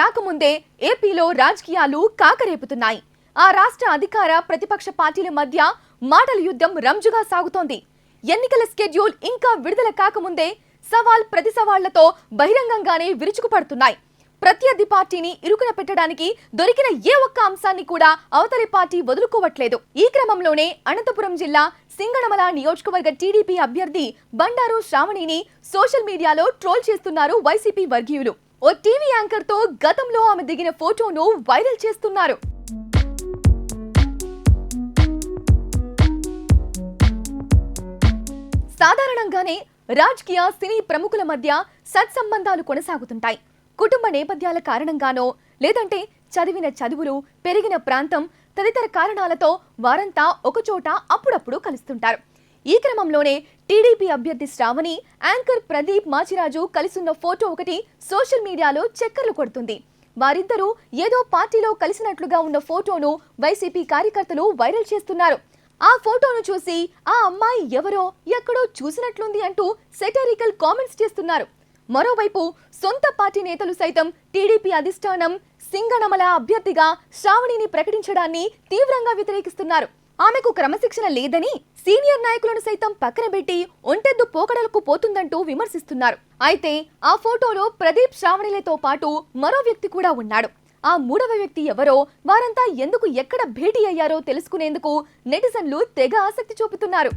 రాకముందే ఏపీలో రాజకీయాలు కాకరేపుతున్నాయి. ఆ రాష్ట్ర అధికార ప్రతిపక్ష పార్టీల మధ్య మాటల యుద్ధం రంజుగా సాగుతోంది. ఎన్నికల స్కెడ్యూల్ ఇంకా విడుదల కాకముందే సవాల్ ప్రతి సవాళ్ళతో బహిరంగంగానే విరుచుకుపడుతున్నాయి. ప్రత్యర్థి పార్టీని ఇరుకున పెట్టడానికి దొరికిన ఏ ఒక్క అంశాన్ని కూడా అవతలి పార్టీ వదులుకోవట్లేదు. ఈ క్రమంలోనే అనంతపురం జిల్లా సింగనమల నియోజకవర్గ టీడీపీ అభ్యర్థి బండారు శ్రావణిని సోషల్ మీడియాలో ట్రోల్ చేస్తున్నారు వైసీపీ వర్గీయులు. ఓ టీవీ యాంకర్తో గతంలో ఆమె దిగిన ఫోటోను వైరల్ చేస్తున్నారు. సాధారణంగానే రాజకీయ సినీ ప్రముఖుల మధ్య సత్సంబంధాలు కొనసాగుతుంటాయి. కుటుంబ నేపథ్యాల కారణంగానో లేదంటే చదివిన చదువులు పెరిగిన ప్రాంతం తదితర కారణాలతో వారంతా ఒకచోట అప్పుడప్పుడు కలుస్తుంటారు. ఈ క్రమంలోనే టీడీపీ అభ్యర్థి శ్రావణి యాంకర్ ప్రదీప్ మాచిరాజు కలిసున్న ఫోటో ఒకటి సోషల్ మీడియాలో చక్కర్లు కొడుతుంది. వారిద్దరూ ఏదో పార్టీలో కలిసినట్లుగా ఉన్న ఫోటోను వైసీపీ కార్యకర్తలు వైరల్ చేస్తున్నారు. ఆ ఫోటోను చూసి ఆ అమ్మాయి ఎవరో ఎక్కడో చూసినట్లుంది అంటూ సెటరికల్ కామెంట్స్ చేస్తున్నారు. మరోవైపు సొంత పార్టీ నేతలు సైతం టీడీపీ అధిష్టానం సింగనమల అభ్యర్థిగా శ్రావణిని ప్రకటించడాన్ని తీవ్రంగా వ్యతిరేకిస్తున్నారు. ఆమెకు క్రమశిక్షణ లేదని సీనియర్ నాయకులను సైతం పక్కన పెట్టి ఒంటెద్దు పోకడలకు పోతుందంటూ విమర్శిస్తున్నారు. అయితే ఆ ఫోటోలో ప్రదీప్ శ్రావణిలతో పాటు మరో వ్యక్తి కూడా ఉన్నాడు. ఆ మూడవ వ్యక్తి ఎవరో వారంతా ఎందుకు ఎక్కడ భేటీ అయ్యారో తెలుసుకునేందుకు నెటిజన్లు తెగ ఆసక్తి చూపుతున్నారు.